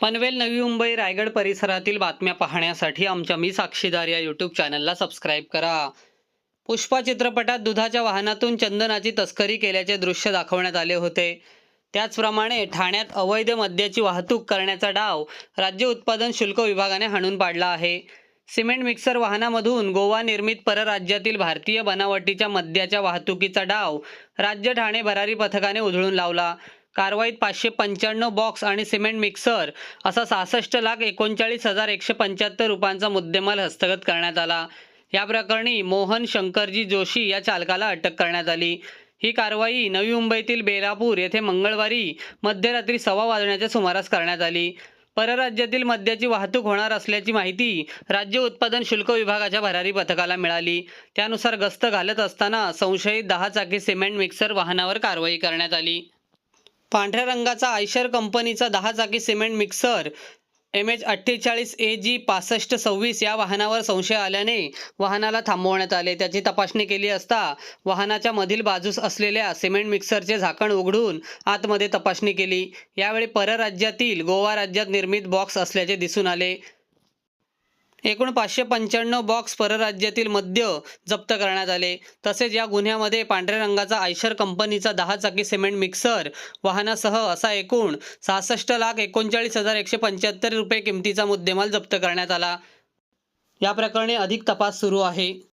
पनवेल नवी मुंबई रायगड परिसरातील बातम्या पाहण्यासाठी आमच्या मी साक्षीदार या यूट्यूब चॅनलला सबस्क्राईब करा. पुष्पा चित्रपटात दुधाच्या वाहनातून चंदनाची तस्करी केल्याचे दृश्य दाखवण्यात आले होते. त्याचप्रमाणे ठाण्यात अवैध मद्याची वाहतूक करण्याचा डाव राज्य उत्पादन शुल्क विभागाने हाणून पाडला आहे. सिमेंट मिक्सर वाहनामधून गोवा निर्मित परराज्यातील भारतीय बनावटीच्या मद्याच्या वाहतुकीचा डाव राज्य ठाणे भरारी पथकाने उधळून लावला. कारवाईत पाचशे पंच्याण्णव बॉक्स आणि सिमेंट मिक्सर असा सहासष्ट लाख एकोणचाळीस हजार एकशे पंच्याहत्तर रुपयांचा मुद्देमाल हस्तगत करण्यात आला. या प्रकरणी मोहन शंकरजी जोशी या चालकाला अटक करण्यात आली. ही कारवाई नवी मुंबईतील बेलापूर येथे मंगळवारी मध्यरात्री सव्वा वाजण्याच्या सुमारास करण्यात आली. परराज्यातील मद्याची वाहतूक होणार असल्याची माहिती राज्य उत्पादन शुल्क विभागाच्या भरारी पथकाला मिळाली. त्यानुसार गस्त घालत असताना संशयित दहा चाकी सिमेंट मिक्सर वाहनावर कारवाई करण्यात आली. पांढऱ्या रंगाचा आयशर कंपनीचा दहा चाकी सिमेंट मिक्सर एम एच अठ्ठेचाळीस ए जी पासष्ट सव्वीस या वाहनावर संशय आल्याने वाहनाला थांबवण्यात आले. त्याची तपासणी केली असता वाहनाच्या मधील बाजूस असलेल्या सिमेंट मिक्सरचे झाकण उघडून आतमध्ये तपासणी केली. यावेळी परराज्यातील गोवा राज्यात निर्मित बॉक्स असल्याचे दिसून आले. एकूण पाचशे पंच्याण्णव बॉक्स परराज्यातील मद्य जप्त करण्यात आले. तसेच या गुन्ह्यामध्ये पांढऱ्या रंगाचा आयशर कंपनीचा दहा चाकी सिमेंट मिक्सर वाहनासह असा एकूण सहासष्ट लाख एकोणचाळीस हजार एकशे पंच्याहत्तर रुपये किमतीचा मुद्देमाल जप्त करण्यात आला. या प्रकरणी अधिक तपास सुरू आहे.